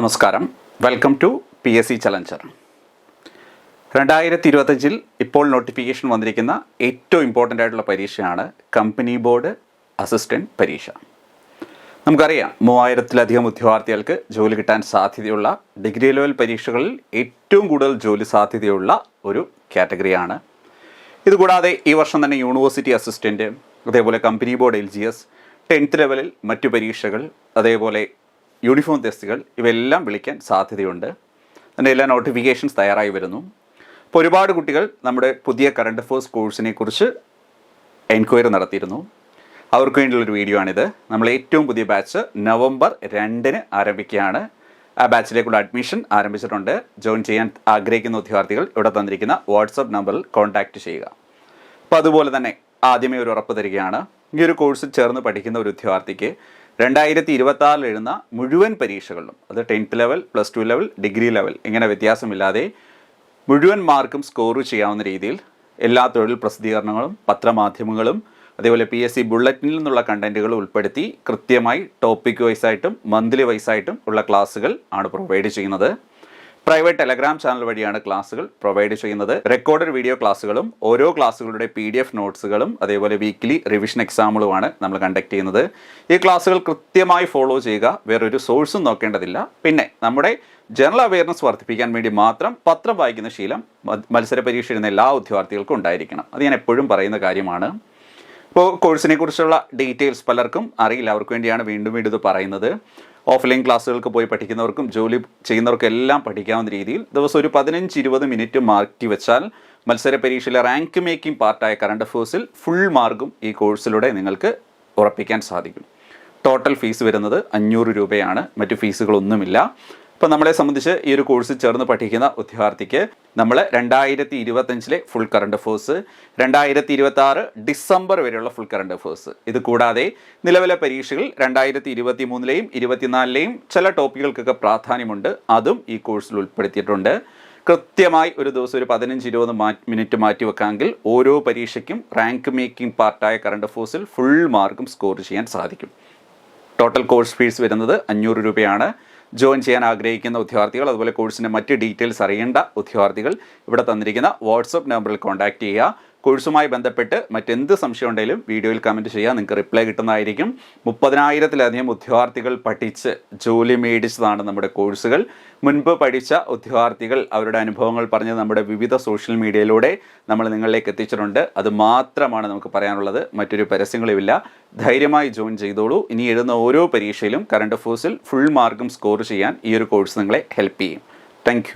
നമസ്കാരം. Welcome to P S C challenger രണ്ടായിരത്തി ഇരുപത്തഞ്ചിൽ ഇപ്പോൾ നോട്ടിഫിക്കേഷൻ വന്നിരിക്കുന്ന ഏറ്റവും ഇമ്പോർട്ടന്റ് ആയിട്ടുള്ള പരീക്ഷയാണ് കമ്പനി ബോർഡ് അസിസ്റ്റന്റ് പരീക്ഷ. നമുക്കറിയാം മൂവായിരത്തിലധികം ഉദ്യോഗാർത്ഥികൾക്ക് ജോലി കിട്ടാൻ സാധ്യതയുള്ള ഡിഗ്രി ലെവൽ പരീക്ഷകളിൽ ഏറ്റവും കൂടുതൽ ജോലി സാധ്യതയുള്ള ഒരു കാറ്റഗറിയാണ് ഇതുകൂടാതെ ഈ വർഷം തന്നെ യൂണിവേഴ്സിറ്റി അസിസ്റ്റന്റ് അതേപോലെ company board L G S tenth ലെവലിൽ മറ്റു പരീക്ഷകൾ അതേപോലെ യൂണിഫോം ടെസ്റ്റുകൾ ഇവയെല്ലാം വിളിക്കാൻ സാധ്യതയുണ്ട്. അതിന്റെ എല്ലാ നോട്ടിഫിക്കേഷൻസ് തയ്യാറായി വരുന്നു. അപ്പോൾ ഒരുപാട് കുട്ടികൾ നമ്മുടെ പുതിയ കറണ്ട് അഫേഴ്സ് കോഴ്സിനെ കുറിച്ച് എൻക്വയറി നടത്തിയിരുന്നു. അവർക്ക് വേണ്ടിയുള്ളൊരു വീഡിയോ ആണിത്. നമ്മൾ ഏറ്റവും പുതിയ ബാച്ച് നവംബർ രണ്ടിന് ആരംഭിക്കുകയാണ്. ആ ബാച്ചിലേക്കുള്ള അഡ്മിഷൻ ആരംഭിച്ചിട്ടുണ്ട്. ജോയിൻ ചെയ്യാൻ ആഗ്രഹിക്കുന്ന ഉദ്യോഗാർത്ഥികൾ ഇവിടെ തന്നിരിക്കുന്ന വാട്സപ്പ് നമ്പറിൽ കോൺടാക്റ്റ് ചെയ്യുക. അപ്പോൾ അതുപോലെ തന്നെ ആദ്യമേ ഒരു ഉറപ്പ് തരികയാണ്. ഈ ഒരു കോഴ്സിൽ ചേർന്ന് പഠിക്കുന്ന ഒരു ഉദ്യോഗാർത്ഥിക്ക് രണ്ടായിരത്തി ഇരുപത്തി എഴുതുന്ന മുഴുവൻ പരീക്ഷകളിലും അത് tenth level plus two level degree level ഇങ്ങനെ വ്യത്യാസമില്ലാതെ മുഴുവൻ മാർക്കും സ്കോർ ചെയ്യാവുന്ന രീതിയിൽ എല്ലാ തൊഴിൽ പ്രസിദ്ധീകരണങ്ങളും പത്രമാധ്യമങ്ങളും അതേപോലെ പി എസ് സി ബുള്ളറ്റിനിൽ നിന്നുള്ള കണ്ടന്റുകൾ ഉൾപ്പെടുത്തി കൃത്യമായി ടോപ്പിക് വൈസായിട്ടും മന്ത്ലി വൈസായിട്ടും ഉള്ള ക്ലാസ്സുകൾ ആണ് പ്രൊവൈഡ് ചെയ്യുന്നത്. പ്രൈവറ്റ് ടെലഗ്രാം ചാനൽ വഴിയാണ് ക്ലാസ്സുകൾ പ്രൊവൈഡ് ചെയ്യുന്നത്. റെക്കോർഡഡ് വീഡിയോ ക്ലാസ്സുകളും ഓരോ ക്ലാസ്സുകളുടെ പി ഡി എഫ് നോട്ട്സുകളും അതേപോലെ വീക്ക്ലി റിവിഷൻ എക്സാമുകളുമാണ് നമ്മൾ കണ്ടക്ട് ചെയ്യുന്നത്. ഈ ക്ലാസ്സുകൾ കൃത്യമായി ഫോളോ ചെയ്യുക വേറൊരു സോഴ്സും നോക്കേണ്ടതില്ല. പിന്നെ നമ്മുടെ ജനറൽ അവയർനെസ് വർദ്ധിപ്പിക്കാൻ വേണ്ടി മാത്രം പത്രം വായിക്കുന്ന ശീലം മത്സര പരീക്ഷ എഴുതുന്ന എല്ലാ ഉദ്യോഗാർത്ഥികൾക്കും ഉണ്ടായിരിക്കണം. അത് ഞാൻ എപ്പോഴും പറയുന്ന കാര്യമാണ്. ഇപ്പോൾ കോഴ്സിനെ കുറിച്ചുള്ള ഡീറ്റെയിൽസ് പലർക്കും അറിയില്ല. അവർക്ക് വേണ്ടിയാണ് വീണ്ടും വീണ്ടും ഇത് പറയുന്നത്. ഓഫ്ലൈൻ ക്ലാസ്സുകൾക്ക് പോയി പഠിക്കുന്നവർക്കും ജോലി ചെയ്യുന്നവർക്കും എല്ലാം പഠിക്കാവുന്ന രീതിയിൽ ദിവസം ഒരു പതിനഞ്ച് ഇരുപത് മിനിറ്റ് മാറ്റി വെച്ചാൽ മത്സര പരീക്ഷയിലെ റാങ്ക് മേക്കിംഗ് പാർട്ടായ കറണ്ട് അഫേഴ്സിൽ ഫുൾ മാർക്കും ഈ കോഴ്സിലൂടെ നിങ്ങൾക്ക് ഉറപ്പിക്കാൻ സാധിക്കും. ടോട്ടൽ ഫീസ് വരുന്നത് അഞ്ഞൂറ് രൂപയാണ്. മറ്റു ഫീസുകളൊന്നുമില്ല അപ്പോൾ നമ്മളെ സംബന്ധിച്ച് ഈ ഒരു കോഴ്സ് ചേർന്ന് പഠിക്കുന്ന ഉദ്യോഗാർത്ഥിക്ക് നമ്മൾ രണ്ടായിരത്തി ഇരുപത്തഞ്ചിലെ ഫുൾ കറണ്ട് അഫേഴ്സ് രണ്ടായിരത്തി ഇരുപത്തി ആറ് ഡിസംബർ വരെയുള്ള ഫുൾ കറണ്ട് അഫേഴ്സ് ഇത് കൂടാതെ നിലവിലെ പരീക്ഷകൾ രണ്ടായിരത്തി ഇരുപത്തി മൂന്നിലെയും ഇരുപത്തിനാലിലെയും ചില ടോപ്പിക്കുകൾക്കൊക്കെ പ്രാധാന്യമുണ്ട്. അതും ഈ കോഴ്സിൽ ഉൾപ്പെടുത്തിയിട്ടുണ്ട്. കൃത്യമായി ഒരു ദിവസം ഒരു പതിനഞ്ച് ഇരുപത് മിനിറ്റ് മാറ്റി വെക്കാമെങ്കിൽ ഓരോ പരീക്ഷയ്ക്കും റാങ്ക് മേക്കിംഗ് പാർട്ടായ കറണ്ട് അഫേഴ്സിൽ ഫുൾ മാർക്കും സ്കോർ ചെയ്യാൻ സാധിക്കും. ടോട്ടൽ കോഴ്സ് ഫീസ് വരുന്നത് അഞ്ഞൂറ് രൂപയാണ്. ജോയിൻ ചെയ്യാൻ ആഗ്രഹിക്കുന്ന ഉദ്യോഗാർത്ഥികൾ അതുപോലെ കോഴ്സിന്റെ മറ്റ് ഡീറ്റെയിൽസ് അറിയേണ്ട ഉദ്യോഗാർത്ഥികൾ ഇവിടെ തന്നിരിക്കുന്ന വാട്സപ്പ് നമ്പറിൽ കോൺടാക്റ്റ് ചെയ്യുക. കോഴ്സുമായി ബന്ധപ്പെട്ട് മറ്റെന്ത് സംശയം ഉണ്ടെങ്കിലും വീഡിയോയിൽ കമന്റ് ചെയ്യുക നിങ്ങൾക്ക് റിപ്ലൈ കിട്ടുന്നതായിരിക്കും. മുപ്പതിനായിരത്തിലധികം ഉദ്യോഗാർത്ഥികൾ പഠിച്ച് ജോലി മേടിച്ചതാണ് നമ്മുടെ കോഴ്സുകൾ. മുൻപ് പഠിച്ച ഉദ്യോഗാർത്ഥികൾ അവരുടെ അനുഭവങ്ങൾ പറഞ്ഞ് നമ്മുടെ വിവിധ സോഷ്യൽ മീഡിയയിലൂടെ നമ്മൾ നിങ്ങളിലേക്ക് എത്തിച്ചിട്ടുണ്ട്. അത് മാത്രമാണ് നമുക്ക് പറയാനുള്ളത്. മറ്റൊരു പരസ്യങ്ങളുമില്ല. ധൈര്യമായി ജോയിൻ ചെയ്തോളൂ. ഇനി എഴുതുന്ന ഓരോ പരീക്ഷയിലും കറണ്ട് അഫേഴ്സിൽ ഫുൾ മാർക്കും സ്കോർ ചെയ്യാൻ ഈ ഒരു കോഴ്സ് നിങ്ങളെ ഹെൽപ്പ് ചെയ്യും. താങ്ക്